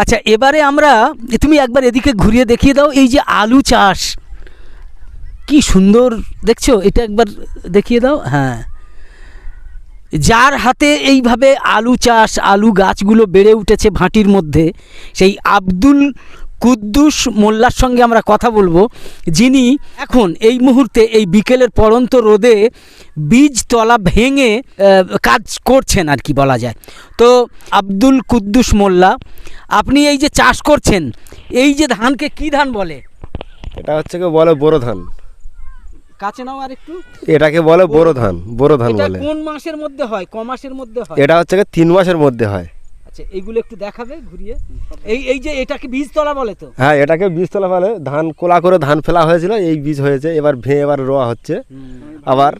আচ্ছা এবারে আমরা, তুমি একবার এদিকে ঘুরিয়ে দেখিয়ে দাও, এই যে আলু চাষ। কি সুন্দর, দেখছ? এটা একবার দেখিয়ে দাও। হ্যাঁ। যার হাতে এইভাবে আলু চাষ, আলু গাছগুলো বেড়ে উঠেছে ভাঁটির মধ্যে, সেই আব্দুল কুদ্দুস মোল্লার সঙ্গে আমরা কথা বলব যিনি এখন এই মুহূর্তে এই বিকেলের পড়ন্ত রোদে বীজতলা ভেঙে কাজ করছেন আর কি বলা যায়। তো আব্দুল কুদ্দুস মোল্লা আপনি এই যে চাষ করছেন এই যে ধানকে কি ধান বলে? এটা হচ্ছে কি বলে বোরো ধান। কাছে নাও আর একটু। এটাকে বলে বোরো ধান বোরো ধান বলে। কোন মাসের মধ্যে হয়? ক মাসের মধ্যে হয়? এটা হচ্ছে কি তিন মাসের মধ্যে হয়। আচ্ছা এইগুলো একটু দেখাবে ঘুরিয়ে। এই এই যে এটাকে বীজতলা বলে তো? হ্যাঁ এটাকে বীজতলা ফেলে ধান কোলা করে ধান ফেলা হয়েছিল এই বীজ হয়েছে এবার এবার রোয়া হচ্ছে। আবার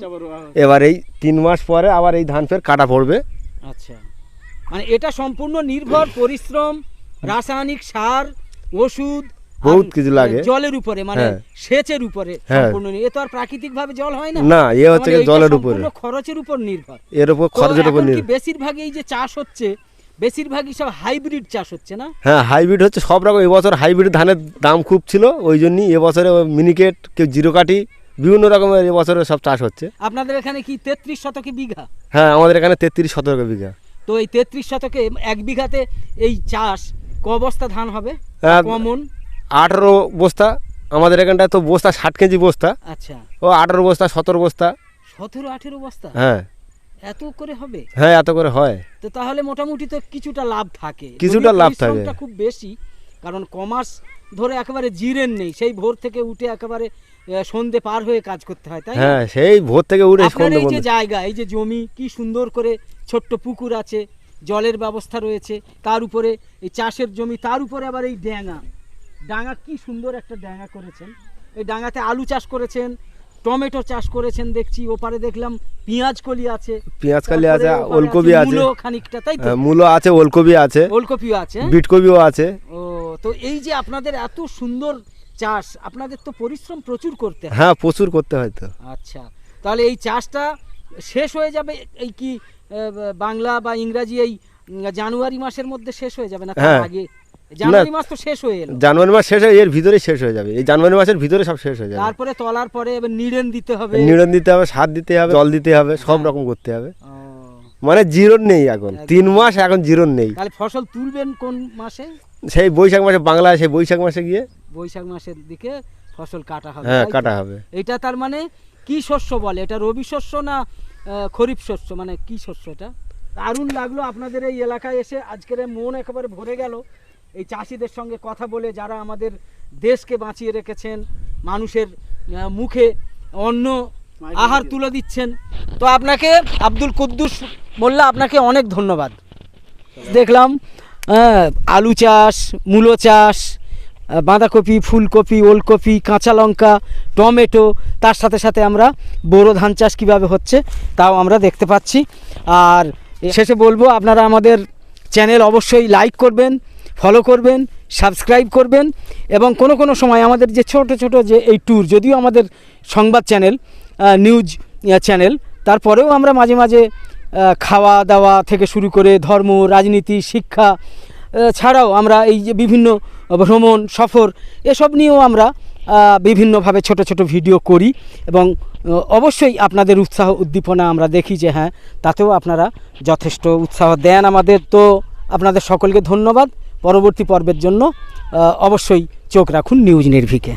এবার এই তিন মাস পরে আবার এই ধান ফের কাটা পড়বে। আচ্ছা। মানে এটা সম্পূর্ণ নির্ভর পরিশ্রম রাসায়নিক সার ওষুধ বহুত কিছু লাগে। জলের উপরে মানে হ্যাঁ। সেচের উপরে হ্যাঁ। সম্পূর্ণ এ তো আর প্রাকৃতিক ভাবে জল হয় না? না এ হচ্ছে জলের উপরে। খরচের উপর নির্ভর। এর উপর খরচের উপর নির্ভর। বেশিরভাগ এই যে চাষ হচ্ছে বেশিরভাগই সব হাইব্রিড চাষ হচ্ছে না? হ্যাঁ হাইব্রিড হচ্ছে সব রকম। এবছর হাইব্রিড ধানের দাম খুব ছিল ওই জন্যই এবছরে মিনিকেট কেউ জিরো কাঠি বিভিন্ন রকমের এবছরে সব চাষ হচ্ছে। আপনাদের এখানে কি তেত্রিশ শতকে বিঘা? হ্যাঁ আমাদের এখানে তেত্রিশ শতক বিঘা। তো এই তেত্রিশ শতকে এক বিঘাতে এই চাষ ক বস্তা ধান হবে? হ্যাঁ। কমন আঠেরো বস্তা আমাদের এখানটায় তো বস্তা ষাট কেজি বস্তা। আচ্ছা। ও আঠেরো বস্তা সতেরো বস্তা। সতেরো আঠেরো বস্তা? হ্যাঁ। এত করে হবে? হ্যাঁ এত করে হয়। তো তাহলে মোটামুটি তো কিছুটা লাভ থাকে। কিছুটা লাভ থাকে। খুব বেশি কারণ কমার্স ধরে একেবারে জিরেন নেই সেই ভোর থেকে উঠে একেবারে সন্ধে পার হয়ে কাজ করতে হয় তাই হ্যাঁ সেই ভোর থেকে উঠে আপনার এই যে জায়গা এই যে জমি কি সুন্দর করে ছোট্ট পুকুর আছে জলের ব্যবস্থা রয়েছে তার উপরে এই চাষের জমি তার উপরে আবার এই ড্যাঙা ডাঙা কি সুন্দর একটা ডাঙা করেছেন। এই ডাঙাতে আলু চাষ করেছেন টমেটো চাষ করেছেন দেখছি ওপারে দেখলাম পেঁয়াজ কলি আছে। পেঁয়াজ কালি আছে ওলকপি আছে মূলো খানিকটা তাই তো? হ্যাঁ, মূলো আছে ওলকপি আছে। ওলকপিও আছে। বিটকপিও আছে। ও তো এই যে আপনাদের এত সুন্দর চাষ আপনাদের তো পরিশ্রম প্রচুর করতে হয়। হ্যাঁ প্রচুর করতে হয় তো। আচ্ছা তাহলে এই চাষটা শেষ হয়ে যাবে এই কি বাংলা বা ইংরাজি এই জানুয়ারি মাসের মধ্যে শেষ হয়ে যাবে না? তার হ্যাঁ। আগে জানুয়ারি মাস তো শেষ হয়ে এলো। জানুয়ারি মাস শেষ এর ভিতরেই শেষ হয়ে যাবে। এই জানুয়ারি মাসের ভিতরে সব শেষ হয়ে যাবে। তারপরে তলার পরে এবার নিড়েন দিতে হবে। নিড়ন দিতে হবে সার দিতে হবে জল দিতে হবে সব রকম করতে হবে। মানে নেই এখন। তিন মাস এখন নেই। তাহলে ফসল তুলবেন কোন মাসে? সেই বৈশাখ মাসে বাংলায় সেই বৈশাখ মাসে গিয়ে বৈশাখ মাসের দিকে ফসল কাটা হবে হ্যাঁ কাটা হবে। এটা তার মানে কি শস্য বলে? এটা রবি শস্য না খরিফ শস্য? মানে কি শস্য এটা? দারুণ লাগল আপনাদের এই এলাকায় এসে। আজকের মন একেবারে ভরে গেল। এই চাষিদের সঙ্গে কথা বলে যারা আমাদের দেশকে বাঁচিয়ে রেখেছেন মানুষের মুখে অন্ন আহার তুলে দিচ্ছেন। তো আপনাকে আব্দুল কুদ্দুস মোল্লা আপনাকে অনেক ধন্যবাদ। দেখলাম হ্যাঁ, আলু চাষ মূলো চাষ বাঁধাকপি ফুলকপি ওলকপি কাঁচা লঙ্কা টমেটো তার সাথে সাথে আমরা বোরো ধান চাষ কীভাবে হচ্ছে তাও আমরা দেখতে পাচ্ছি। আর শেষে বলব, আপনারা আমাদের চ্যানেল অবশ্যই লাইক করবেন ফলো করবেন সাবস্ক্রাইব করবেন এবং কোনো কোনো সময় আমাদের যে ছোট ছোট যে এই ট্যুর যদিও আমাদের সংবাদ চ্যানেল নিউজ চ্যানেল তারপরেও আমরা মাঝে মাঝে খাওয়া দাওয়া থেকে শুরু করে ধর্ম, রাজনীতি, শিক্ষা ছাড়াও আমরা এই যে বিভিন্ন ভ্রমণ, সফর, এসব নিয়েও আমরা বিভিন্নভাবে ছোট ছোট ভিডিও করি এবং অবশ্যই আপনাদের উৎসাহ উদ্দীপনা আমরা দেখি যে হ্যাঁ তাতেও আপনারা যথেষ্ট উৎসাহ দেন আমাদের। তো আপনাদের সকলকে ধন্যবাদ। পরবর্তী পর্বের জন্য অবশ্যই চোখ রাখুন নিউজ নির্ভিকে।